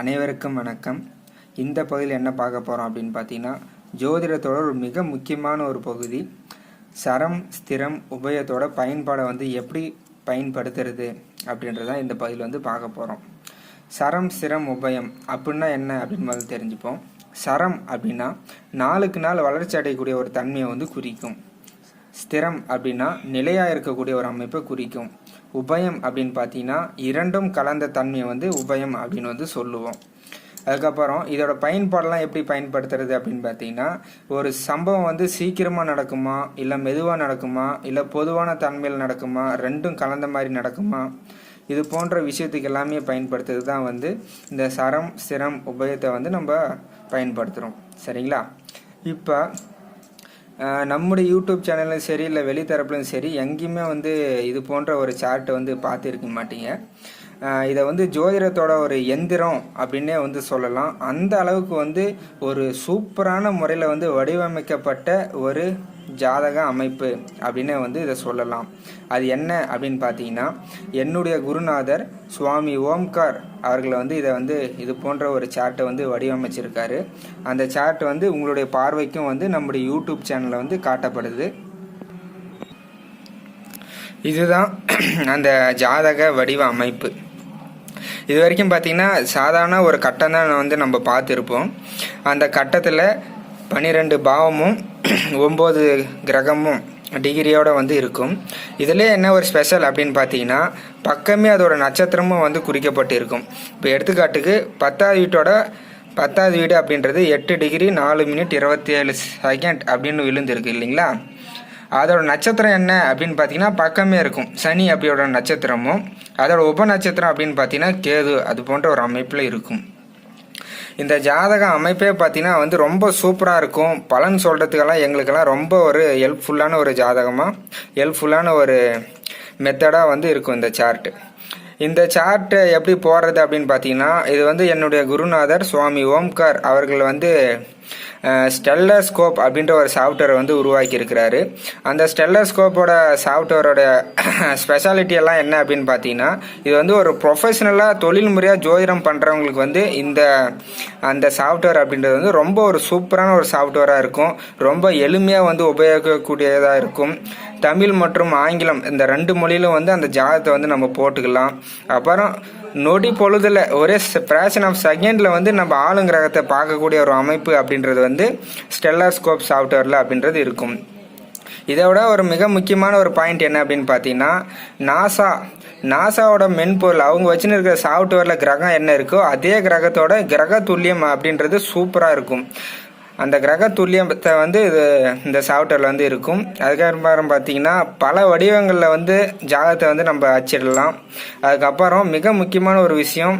அனைவருக்கும் வணக்கம். இந்த பகுதியில் என்ன பார்க்க போகிறோம் அப்படின்னு பார்த்தீங்கன்னா ஜோதிடத்தோட ஒரு மிக முக்கியமான ஒரு பகுதி சரம் ஸ்திரம் உபயத்தோட பயன்பாடை வந்து எப்படி பயன்படுத்துறது அப்படின்றதான் இந்த பகுதியில் வந்து பார்க்க போகிறோம் சரம் ஸ்திரம் உபயம் அப்படின்னா என்ன அப்படின்னு வந்து தெரிஞ்சுப்போம். சரம் அப்படின்னா நாளுக்கு நாள் வளர்ச்சி அடையக்கூடிய ஒரு தன்மையை வந்து குறிக்கும். ஸ்திரம் அப்படின்னா நிலையாக இருக்கக்கூடிய ஒரு அமைப்பை குறிக்கும். உபயம் அப்படின்னு பார்த்தீங்கன்னா இரண்டும் கலந்த தன்மையை வந்து உபயம் அப்படின்னு வந்து சொல்லுவோம். அதுக்கப்புறம் இதோட பயன்பாடெல்லாம் எப்படி பயன்படுத்துறது அப்படின்னு பார்த்தீங்கன்னா ஒரு சம்பவம் வந்து சீக்கிரமாக நடக்குமா இல்லை மெதுவாக நடக்குமா இல்லை பொதுவான தன்மையில் நடக்குமா ரெண்டும் கலந்த மாதிரி நடக்குமா இது போன்ற விஷயத்துக்கு எல்லாமே பயன்படுத்துறது தான் வந்து இந்த சரம் சிரம் உபயத்தை வந்து நம்ம பயன்படுத்துகிறோம் சரிங்களா? இப்போ நம்முடைய யூடியூப் சேனல்லையும் சரி இல்லை வெளித்தரப்புலையும் சரி எங்கேயுமே வந்து இது போன்ற ஒரு சார்ட்டை வந்து பார்த்துருக்க மாட்டீங்க. இதை வந்து ஜோதிடத்தோட ஒரு எந்திரம் அப்படின்னே வந்து சொல்லலாம். அந்த அளவுக்கு வந்து ஒரு சூப்பரான முறையில் வந்து வடிவமைக்கப்பட்ட ஒரு ஜாதக அமைப்பு அப்படின்னு வந்து இதை சொல்லலாம். அது என்ன அப்படின்னு பார்த்தீங்கன்னா என்னுடைய குருநாதர் சுவாமி ஓம்கார் அவர்களை வந்து இதை வந்து இது போன்ற ஒரு சார்ட்டை வந்து வடிவமைச்சிருக்காரு. அந்த சார்ட் வந்து உங்களுடைய பார்வைக்கும் வந்து நம்முடைய யூடியூப் சேனலில் வந்து காட்டப்படுது. இதுதான் அந்த ஜாதக வடிவ அமைப்பு. இது வரைக்கும் பார்த்தீங்கன்னா சாதாரண ஒரு கட்டம் தான் வந்து நம்ம பார்த்துருப்போம். அந்த கட்டத்தில் பன்னிரெண்டு பாவமும் ஒம்பது கிரகமும் டிகிரியோட வந்து இருக்கும். இதில் என்ன ஒரு ஸ்பெஷல் அப்படின்னு பார்த்தீங்கன்னா பக்கமே அதோட நட்சத்திரமும் வந்து குறிக்கப்பட்டு இருக்கும் இப்போ எடுத்துக்காட்டுக்கு பத்தாவது வீட்டோட பத்தாவது வீடு அப்படின்றது எட்டு டிகிரி நாலு மினிட் இருபத்தி ஏழு செகண்ட் அப்படின்னு விழுந்திருக்கு இல்லைங்களா? அதோட நட்சத்திரம் என்ன அப்படின்னு பார்த்தீங்கன்னா பக்கமே இருக்கும். சனி அப்படியோட நட்சத்திரமும் அதோட உப நட்சத்திரம் அப்படின்னு பார்த்தீங்கன்னா கேது அது போன்ற ஒரு அமைப்பில் இருக்கும். இந்த ஜாதக அமைப்பே பார்த்தீங்கன்னா வந்து ரொம்ப சூப்பராக இருக்கும். பலன் சொல்கிறதுக்கெல்லாம் எங்களுக்கெல்லாம் ரொம்ப ஒரு ஹெல்ப்ஃபுல்லான ஒரு ஜாதகமாக ஹெல்ப்ஃபுல்லான ஒரு மெத்தடாக வந்து இருக்கும் இந்த சார்ட்டு இந்த சார்ட்டு எப்படி போடுறது அப்படின்னு பார்த்தீங்கன்னா இது வந்து என்னுடைய குருநாதர் சுவாமி ஓம்கார் அவர்கள் வந்து ஸ்டெல்லஸ்கோப் அப்படின்ற ஒரு சாஃப்ட்வேர் வந்து உருவாக்கியிருக்கிறாரு. அந்த ஸ்டெல்லஸ்கோப்போட சாஃப்ட்வேரோட ஸ்பெஷாலிட்டி எல்லாம் என்ன அப்படின்னு பார்த்தீங்கன்னா இது வந்து ஒரு ப்ரொஃபஷனலாக தொழில் முறையாக ஜோதிடம் பண்ணுறவங்களுக்கு வந்து இந்த அந்த சாஃப்ட்வேர் அப்படின்றது வந்து ரொம்ப ஒரு சூப்பரான ஒரு சாஃப்ட்வேராக இருக்கும். ரொம்ப எளிமையாக வந்து உபயோகிக்கக்கூடியதாக இருக்கும். தமிழ் மற்றும் ஆங்கிலம் இந்த ரெண்டு மொழியிலும் வந்து அந்த ஜாதகத்தை வந்து நம்ம போட்டுக்கலாம். அப்புறம் நொடி பொழுதில் ஒரே ஃப்ராஷன் ஆஃப் செகண்டில் வந்து நம்ம ஆளுங்கிரகத்தை பார்க்கக்கூடிய ஒரு அமைப்பு அப்படின்றது வந்து ஸ்டெல்லாஸ்கோப் சாஃப்ட்வேரில் அப்படின்றது இருக்கும். இதோட ஒரு மிக முக்கியமான ஒரு பாயிண்ட் என்ன அப்படின்னு பார்த்தீங்கன்னா நாசா நாசாவோட மென்பொருள் அவங்க வச்சுன்னு இருக்கிற சாஃப்ட்வேரில் கிரகம் என்ன இருக்கோ அதே கிரகத்தோட கிரக துல்லியம் அப்படின்றது சூப்பராக இருக்கும். அந்த கிரக துல்லியத்தை வந்து இது இந்த சாஃப்ட்வேரில் வந்து இருக்கும். அதுக்கப்புறம் பார்த்தீங்கன்னா பல வடிவங்களில் வந்து ஜாதகத்தை வந்து நம்ம அச்சிடலாம். அதுக்கப்புறம் மிக முக்கியமான ஒரு விஷயம்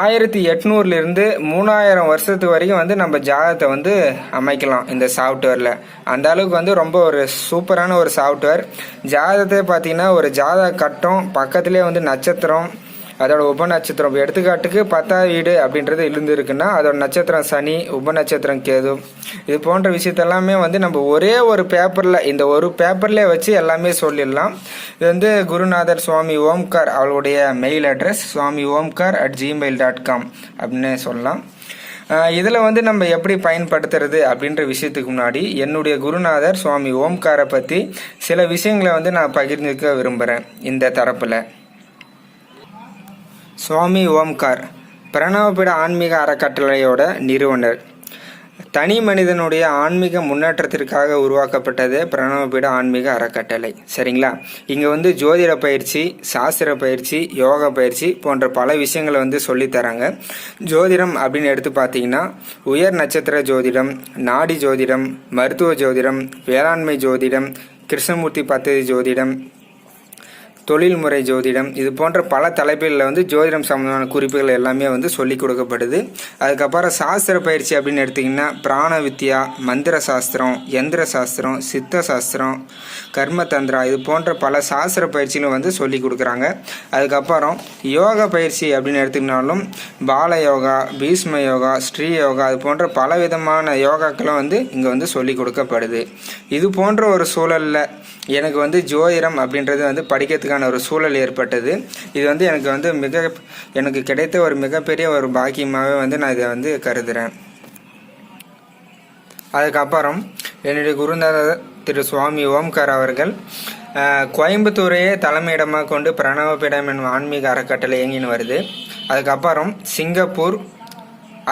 ஆயிரத்தி எட்நூறுலேருந்து மூணாயிரம் வருஷத்து வரைக்கும் வந்து நம்ம ஜாதகத்தை வந்து அமைக்கலாம் இந்த சாஃப்ட்வேரில் அந்த அளவுக்கு வந்து ரொம்ப ஒரு சூப்பரான ஒரு சாஃப்ட்வேர் ஜாதகத்தை பார்த்தீங்கன்னா ஒரு ஜாதக கட்டம் பக்கத்துலேயே வந்து நட்சத்திரம் அதோட உப நட்சத்திரம் இப்போ எடுத்துக்காட்டுக்கு பத்தாவது வீடு அப்படின்றது இருந்திருக்குன்னா அதோட நட்சத்திரம் சனி உப நட்சத்திரம் கேது. இது போன்ற விஷயத்தெல்லாமே வந்து நம்ம ஒரே ஒரு பேப்பரில் இந்த ஒரு பேப்பர்லேயே வச்சு எல்லாமே சொல்லிடலாம். இது வந்து குருநாதர் சுவாமி ஓம்கார் அவளுடைய mail address Swami Omkar at Gmail dot com அப்படின்னு சொல்லலாம். இதில் வந்து நம்ம எப்படி பயன்படுத்துறது அப்படின்ற விஷயத்துக்கு முன்னாடி என்னுடைய குருநாதர் சுவாமி ஓம்காரை பற்றி சில விஷயங்களை வந்து நான் பகிர்ந்துக்க விரும்புகிறேன் இந்த தரப்பில். சுவாமி ஓம்கார் பிரணவபிட ஆன்மீக அறக்கட்டளையோட நிறுவனர். தனி மனிதனுடைய ஆன்மீக முன்னேற்றத்திற்காக உருவாக்கப்பட்டது பிரணவபீட ஆன்மீக அறக்கட்டளை. சரிங்களா? இங்கே வந்து ஜோதிட பயிற்சி சாஸ்திர பயிற்சி யோகா பயிற்சி போன்ற பல விஷயங்களை வந்து சொல்லித்தராங்க ஜோதிடம் அப்படின்னு எடுத்து பார்த்தீங்கன்னா உயர் நட்சத்திர ஜோதிடம் நாடி ஜோதிடம் மருத்துவ ஜோதிடம் வேளாண்மை ஜோதிடம் கிருஷ்ணமூர்த்தி பத்ததி ஜோதிடம் தொழில்முறை ஜோதிடம் இது போன்ற பல தலைப்புகளில் வந்து ஜோதிடம் சம்பந்தமான குறிப்புகள் எல்லாமே வந்து சொல்லிக் கொடுக்கப்படுது. அதுக்கப்புறம் சாஸ்திர பயிற்சி அப்படின்னு எடுத்திங்கன்னா பிராண வித்யா மந்திர சாஸ்திரம் எந்திர சாஸ்திரம் சித்த சாஸ்திரம் கர்ம தந்திரா இது போன்ற பல சாஸ்திர பயிற்சிகளும் வந்து சொல்லி கொடுக்குறாங்க. அதுக்கப்புறம் யோகா பயிற்சி அப்படின்னு எடுத்துக்கினாலும் பால யோகா பீஷ்ம யோகா ஸ்ரீ யோகா அது போன்ற பல விதமான யோகாக்களும் வந்து இங்கே வந்து சொல்லி கொடுக்கப்படுது. இது போன்ற ஒரு சூழலில் எனக்கு வந்து ஜோதிடம் அப்படின்றது வந்து படிக்கிறதுக்கு படிக்கிறதுக்கான ஒரு சூழல் ஏற்பட்டது. இது வந்து எனக்கு வந்து மிக எனக்கு கிடைத்த ஒரு மிகப்பெரிய ஒரு பாக்கியமாகவே வந்து நான் இதை வந்து கருதுகிறேன் அதுக்கப்புறம் என்னுடைய குருநாதர் திரு சுவாமி ஓம்கார் அவர்கள் கோயம்புத்தூரையே தலைமையிடமாக கொண்டு பிரணவபீடம் எனும் ஆன்மீக அறக்கட்டளை இயங்கின்னு வருது. அதுக்கப்புறம் சிங்கப்பூர்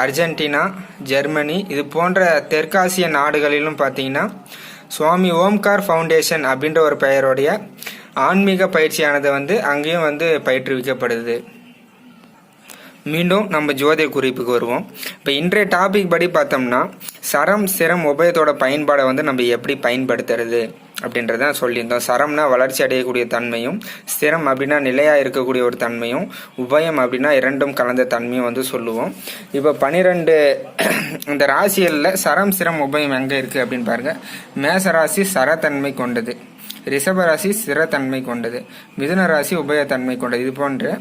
அர்ஜென்டினா ஜெர்மனி இது போன்ற தெற்காசிய நாடுகளிலும் பார்த்தீங்கன்னா சுவாமி ஓம்கார் ஃபவுண்டேஷன் அப்படின்ற ஒரு பெயருடைய ஆன்மீக பயிற்சியானது வந்து அங்கேயும் வந்து பயிற்றுவிக்கப்படுது. மீண்டும் நம்ம ஜோதிட குறிப்புக்கு வருவோம். இப்போ இன்றைய டாபிக் படி பார்த்தோம்னா சரம் சிரம் உபயத்தோட பயன்பாடை வந்து நம்ம எப்படி பயன்படுத்துறது அப்படின்றத சொல்லியிருந்தோம். சரம்னா வளர்ச்சி அடையக்கூடிய தன்மையும் ஸ்திரம் அப்படின்னா நிலையாக இருக்கக்கூடிய ஒரு தன்மையும் உபயம் அப்படின்னா இரண்டும் கலந்த தன்மையும் வந்து சொல்லுவோம். இப்போ பனிரெண்டு இந்த ராசிகளில் சரம் சிரம் உபயம் எங்கே இருக்குது அப்படின்னு பாருங்கள் மேச ராசி சரத்தன்மை கொண்டது. ரிஷபராசி ஸ்திரத்தன்மை கொண்டது. மிதுன ராசி உபயத்தன்மை கொண்டது. இது போன்ற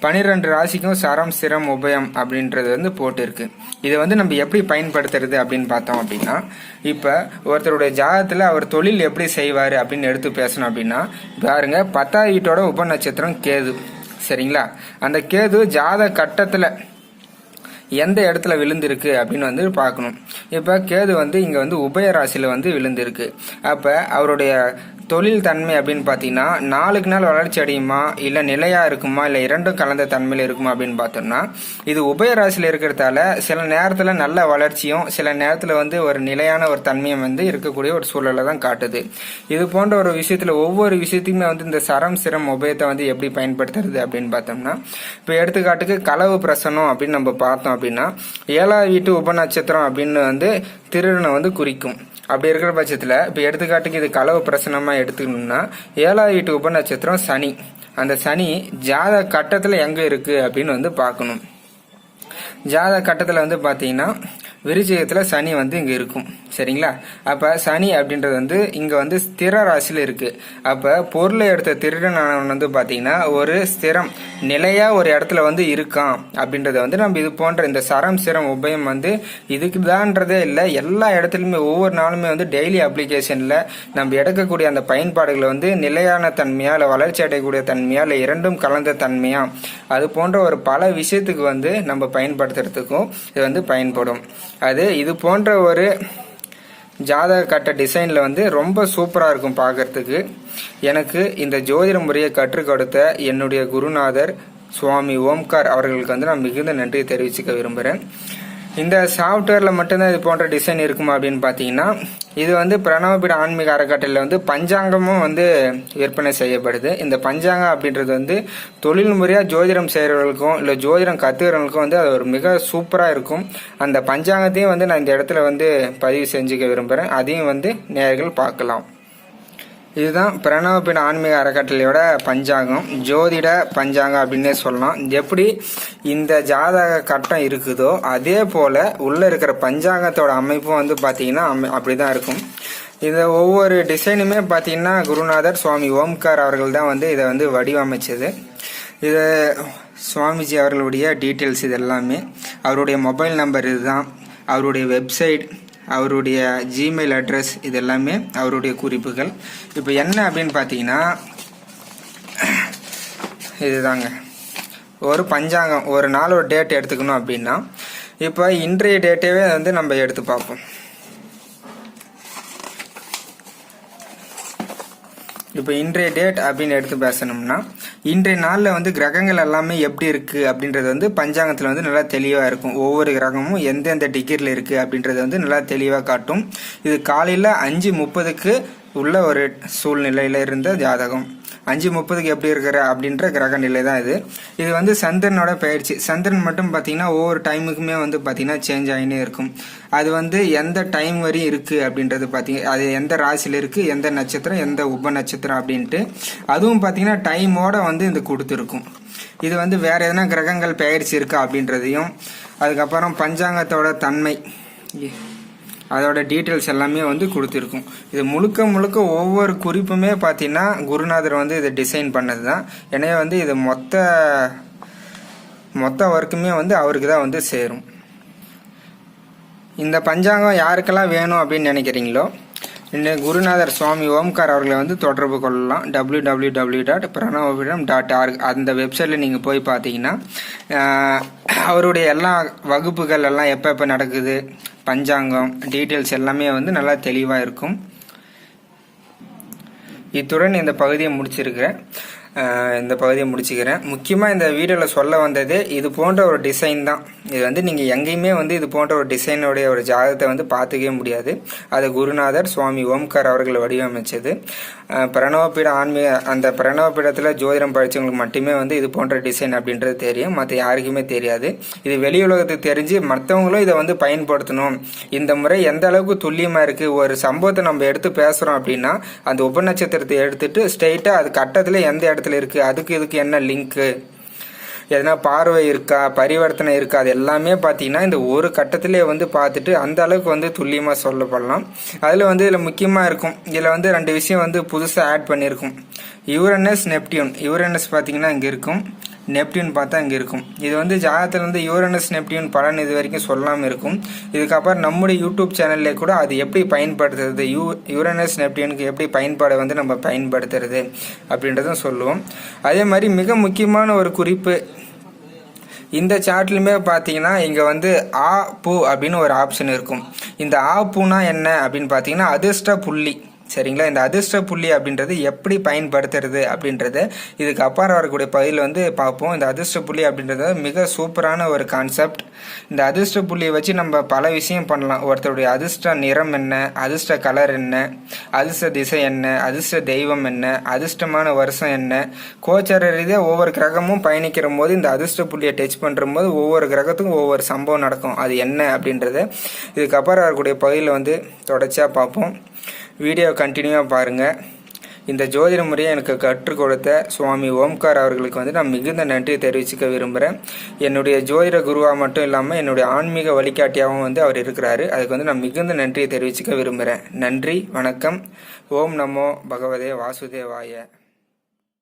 பனிரெண்டு ராசிக்கும் சரம் சிரம் உபயம் அப்படின்றது வந்து போட்டிருக்கு. இதை வந்து நம்ம எப்படி பயன்படுத்துறது அப்படின்னு பார்த்தோம் அப்படின்னா இப்போ ஒருத்தருடைய ஜாதகத்தில் அவர் தொழில் எப்படி செய்வார் அப்படின்னு எடுத்து பேசணும் அப்படின்னா பாருங்க பத்தாவது வீட்டோட உப நட்சத்திரம் கேது. சரிங்களா? அந்த கேது ஜாத கட்டத்தில் எந்த இடத்துல விழுந்திருக்கு அப்படின்னு வந்து பார்க்கணும். இப்போ கேது வந்து இங்கே வந்து உபய ராசியில் வந்து விழுந்திருக்கு. அப்போ அவருடைய தொழில் தன்மை அப்படின்னு பார்த்தீங்கன்னா நாளுக்கு நாள் வளர்ச்சி அடையுமா இல்லை நிலையாக இருக்குமா இல்லை இரண்டும் கலந்த தன்மையில் இருக்குமா அப்படின்னு பார்த்தோம்னா இது உபயராசியில் இருக்கிறதால சில நேரத்தில் நல்ல வளர்ச்சியும் சில நேரத்தில் வந்து ஒரு நிலையான ஒரு தன்மையும் வந்து இருக்கக்கூடிய ஒரு சூழலை தான் காட்டுது. இது போன்ற ஒரு விஷயத்தில் ஒவ்வொரு விஷயத்தையுமே வந்து இந்த சரம் சிரம் உபயத்தை வந்து எப்படி பயன்படுத்துறது அப்படின்னு பார்த்தோம்னா இப்போ எடுத்துக்காட்டுக்கு களவு பிரசனம் அப்படின்னு நம்ம பார்த்தோம் அப்படின்னா ஏழாவது வீட்டு உபநட்சத்திரம் அப்படின்னு வந்து திருடனை வந்து குறிக்கும். அப்படி இருக்கிற பட்சத்தில் இப்போ எடுத்துக்காட்டுக்கு இது களவு பிரசனமாக எடுத்துக்கணும்னா ஏழாவது வீட்டு உப நட்சத்திரம் சனி. அந்த சனி ஜாத கட்டத்தில் எங்கே இருக்குது அப்படின்னு வந்து பார்க்கணும். ஜாத கட்டத்தில் வந்து பார்த்தீங்கன்னா விருச்சிகத்தில் சனி வந்து இங்கே இருக்கும். சரிங்களா? அப்போ சனி அப்படின்றது வந்து இங்கே வந்து ஸ்திர ராசியில் இருக்குது அப்போ பொருளை எடுத்த திருடனானவன் வந்து பார்த்தீங்கன்னா ஒரு ஸ்திரம் நிலையாக ஒரு இடத்துல வந்து இருக்கான் அப்படின்றத வந்து நம்ம இது போன்ற இந்த சரம் சிரம் உபயம் வந்து இதுக்கு தான்றதே இல்லை. எல்லா இடத்துலையுமே ஒவ்வொரு நாளுமே வந்து டெய்லி அப்ளிகேஷனில் நம்ம எடுக்கக்கூடிய அந்த பயன்பாடுகளை வந்து நிலையான தன்மையாக இல்லை வளர்ச்சி அடையக்கூடிய தன்மையாக இல்லை இரண்டும் கலந்த தன்மையாக அது போன்ற ஒரு பல விஷயத்துக்கு வந்து நம்ம பயன்படுத்துறதுக்கும் இது வந்து பயன்படும். அது இது போன்ற ஒரு ஜாதக கட்ட டிசைனில் வந்து ரொம்ப சூப்பராக இருக்கும் பார்க்கறதுக்கு. எனக்கு இந்த ஜோதிட முறையை கற்றுக் கொடுத்த என்னுடைய குருநாதர் சுவாமி ஓம்கார் அவர்களுக்கு வந்து நான் மிகுந்த நன்றி தெரிவிச்சுக்க விரும்புகிறேன் இந்த சாஃப்ட்வேரில் மட்டும்தான் இது போன்ற டிசைன் இருக்குமா அப்படின்னு பார்த்தீங்கன்னா இது வந்து பிரணவபீட ஆன்மீக அறக்கட்டளையில் வந்து பஞ்சாங்கமும் வந்து விற்பனை செய்யப்படுது. இந்த பஞ்சாங்கம் அப்படின்றது வந்து தொழில் முறையாக ஜோதிடம் செய்கிறவர்களுக்கும் இல்லை ஜோதிடம் கற்றுக்கிறவங்களுக்கும் வந்து அது ஒரு மிக சூப்பராக இருக்கும். அந்த பஞ்சாங்கத்தையும் வந்து நான் இந்த இடத்துல வந்து பதிவு செஞ்சுக்க விரும்புகிறேன் அதையும் வந்து நேர்கள் பார்க்கலாம். இதுதான் பிரணவபின் ஆன்மீக அறக்கட்டளையோட பஞ்சாங்கம். ஜோதிட பஞ்சாங்கம் அப்படின்னே சொல்லலாம். எப்படி இந்த ஜாதக கட்டம் இருக்குதோ அதே போல் உள்ளே இருக்கிற பஞ்சாங்கத்தோட அமைப்பும் வந்து பார்த்தீங்கன்னா அமை அப்படி தான் இருக்கும். இந்த ஒவ்வொரு டிசைனுமே பார்த்தீங்கன்னா குருநாதர் சுவாமி ஓம்கார் அவர்கள் தான் வந்து இதை வந்து வடிவமைச்சது. இது சுவாமிஜி அவர்களுடைய டீட்டெயில்ஸ் இது எல்லாமே அவருடைய மொபைல் நம்பர் இதுதான். அவருடைய வெப்சைட் அவருடைய ஜிமெயில் அட்ரஸ் இது எல்லாமே அவருடைய குறிப்புகள். இப்போ என்ன அப்படின்னு பார்த்தீங்கன்னா இதுதாங்க. ஒரு பஞ்சாங்கம் ஒரு நாள் ஒரு டேட் எடுத்துக்கணும் அப்படின்னா இப்போ இன்றைய டேட்டேவே வந்து நம்ம எடுத்து பார்ப்போம். இப்போ இன்றைய டேட் அப்படின்னு எடுத்து பேசணும்னா இன்றைய நாளில் வந்து கிரகங்கள் எல்லாமே எப்படி இருக்குது அப்படின்றது வந்து பஞ்சாங்கத்தில் வந்து நல்லா தெளிவாக இருக்கும். ஒவ்வொரு கிரகமும் எந்தெந்த டிகிரியில் இருக்குது அப்படின்றது வந்து நல்லா தெளிவாக காட்டும். இது காலையில் அஞ்சு முப்பதுக்கு உள்ள ஒரு சூழ்நிலையில் இருந்த ஜாதகம். அஞ்சு முப்பதுக்கு எப்படி இருக்கிற அப்படின்ற கிரக நிலை தான் இது. இது வந்து சந்திரனோட பயிற்சி. சந்திரன் மட்டும் பார்த்தீங்கன்னா ஒவ்வொரு டைமுக்குமே வந்து பார்த்தீங்கன்னா சேஞ்ச் ஆகினே இருக்கும். அது வந்து எந்த டைம் வரையும் இருக்குது அப்படின்றது பார்த்தீங்க அது எந்த ராசியில் இருக்குது எந்த நட்சத்திரம் எந்த உப நட்சத்திரம் அப்படின்ட்டு. அதுவும் பார்த்தீங்கன்னா டைமோட வந்து இது கொடுத்துருக்கும். இது வந்து வேற எதனா கிரகங்கள் பயிற்சி இருக்கா அப்படின்றதையும் அதுக்கப்புறம் பஞ்சாங்கத்தோட தன்மை. அதோட டீட்டெயில்ஸ் எல்லாமே வந்து கொடுத்துருக்கும். இது முழுக்க முழுக்க ஒவ்வொரு குறிப்புமே பார்த்தீங்கன்னா குருநாதர் வந்து இதை டிசைன் பண்ணது தான் எனவே வந்து இது மொத்த மொத்த ஒர்க்குமே வந்து அவருக்கு தான் வந்து சேரும். இந்த பஞ்சாங்கம் யாருக்கெல்லாம் வேணும் அப்படின்னு நினைக்கிறீங்களோ இந்த குருநாதர் சுவாமி ஓம்கார் அவர்களை வந்து தொடர்பு கொள்ளலாம். W W W dot Pranavapeedam dot org அந்த வெப்சைட்டில் நீங்கள் போய் பார்த்தீங்கன்னா அவருடைய எல்லா வகுப்புகள் எல்லாம் எப்போ எப்போ நடக்குது பஞ்சாங்கம் டீட்டெயில்ஸ் எல்லாமே வந்து நல்லா தெளிவாக இருக்கும். இத்துடன் இந்த பகுதியை முடிச்சிருக்கிறேன். இந்த பகுதியை முடிச்சுக்கிறேன். முக்கியமாக இந்த வீடியோவில் சொல்ல வந்தது இது போன்ற ஒரு டிசைன் தான். இது வந்து நீங்கள் எங்கேயுமே வந்து இது போன்ற ஒரு டிசைனுடைய ஒரு ஜாதகத்தை வந்து பார்த்துக்கவே முடியாது. அது குருநாதர் சுவாமி ஓம்கார் அவர்கள் வடிவமைச்சது. பிரணவபீட ஆன்மீக அந்த பிரணவபீடத்தில் ஜோதிடம் படித்தவங்களுக்கு மட்டுமே வந்து இது போன்ற டிசைன் அப்படின்றது தெரியும். மற்ற யாருக்குமே தெரியாது. இது வெளி உலகத்துக்கு தெரிஞ்சு மற்றவங்களும் இதை வந்து பயன்படுத்தணும். இந்த முறை எந்த அளவுக்கு துல்லியமாக இருக்குது ஒரு சம்பவத்தை நம்ம எடுத்து பேசுகிறோம் அப்படின்னா அந்த உபநட்சத்திரத்தை எடுத்துட்டு ஸ்ட்ரெயிட்டாக அது கட்டத்தில் எந்த இடத்துல இருக்குது அதுக்கு இதுக்கு என்ன லிங்க்கு எதனா பார்வை இருக்கா? பரிவர்த்தனை இருக்கா? அது எல்லாமே பார்த்தீங்கன்னா இந்த ஒரு கட்டத்திலே வந்து பார்த்துட்டு அந்த அளவுக்கு வந்து துல்லியமாக சொல்லப்படலாம். அதில் வந்து இதில் முக்கியமாக இருக்கும். இதில் வந்து ரெண்டு விஷயம் வந்து புதுசாக ஆட் பண்ணியிருக்கும். யூரனஸ் நெப்டியூன் யூரனஸ் பார்த்தீங்கன்னா இங்கே இருக்கும். நெப்டியூன் பார்த்தா இங்கே இருக்கும். இது வந்து ஜாதகத்தில் வந்து யூரனஸ் நெப்டியூன் பலன் இது வரைக்கும் சொல்லாமல் இருக்கும். இதுக்கப்புறம் நம்முடைய யூடியூப் சேனல்ல கூட அது எப்படி பயன்படுத்துறது? யூ யூரனஸ் நெப்டியூனுக்கு எப்படி பயன்பாடை வந்து நம்ம பயன்படுத்துறது அப்படின்றதும் சொல்லுவோம். அதே மாதிரி மிக முக்கியமான ஒரு குறிப்பு இந்த சார்ட்லையுமே பார்த்தீங்கன்னா இங்கே வந்து ஆ பூ அப்படின்னு ஒரு ஆப்ஷன் இருக்கும். இந்த ஆ பூனா என்ன அப்படின்னு பார்த்தீங்கன்னா அதிர்ஷ்ட புள்ளி. சரிங்களா? இந்த அதிர்ஷ்ட புள்ளி அப்படின்றது எப்படி பயன்படுத்துறது அப்படின்றது இதுக்கு அப்பாறம் வரக்கூடிய பகுதியில் வந்து பார்ப்போம். இந்த அதிர்ஷ்ட புள்ளி அப்படின்றது மிக சூப்பரான ஒரு கான்செப்ட் இந்த அதிர்ஷ்ட புள்ளியை வச்சு நம்ம பல விஷயம் பண்ணலாம். ஒருத்தருடைய அதிர்ஷ்ட நிறம் என்ன? அதிர்ஷ்ட கலர் என்ன? அதிர்ஷ்ட திசை என்ன? அதிர்ஷ்ட தெய்வம் என்ன? அதிர்ஷ்டமான வருஷம் என்ன? கோச்சர ரீதியாக ஒவ்வொரு கிரகமும் பயணிக்கிற போது இந்த அதிர்ஷ்ட புள்ளியை டச் பண்ணுற போது ஒவ்வொரு கிரகத்துக்கும் ஒவ்வொரு சம்பவம் நடக்கும். அது என்ன அப்படின்றது இதுக்கப்புறம் வரக்கூடிய பகுதியில் வந்து தொடர்ச்சியாக பார்ப்போம். வீடியோ கண்டினியூவாக பாருங்கள் இந்த ஜோதிட முறையை எனக்கு கற்றுக் கொடுத்த சுவாமி ஓம்கார் அவர்களுக்கு வந்து நான் மிகுந்த நன்றி தெரிவிச்சுக்க விரும்புகிறேன் என்னுடைய ஜோதிட குருவாக மட்டும் இல்லாமல் என்னுடைய ஆன்மீக வழிகாட்டியாகவும் வந்து அவர் இருக்கிறாரு. அதுக்கு வந்து நான் மிகுந்த நன்றியை தெரிவிச்சுக்க விரும்புகிறேன் நன்றி வணக்கம். ஓம் நமோ பகவதே வாசுதேவாய.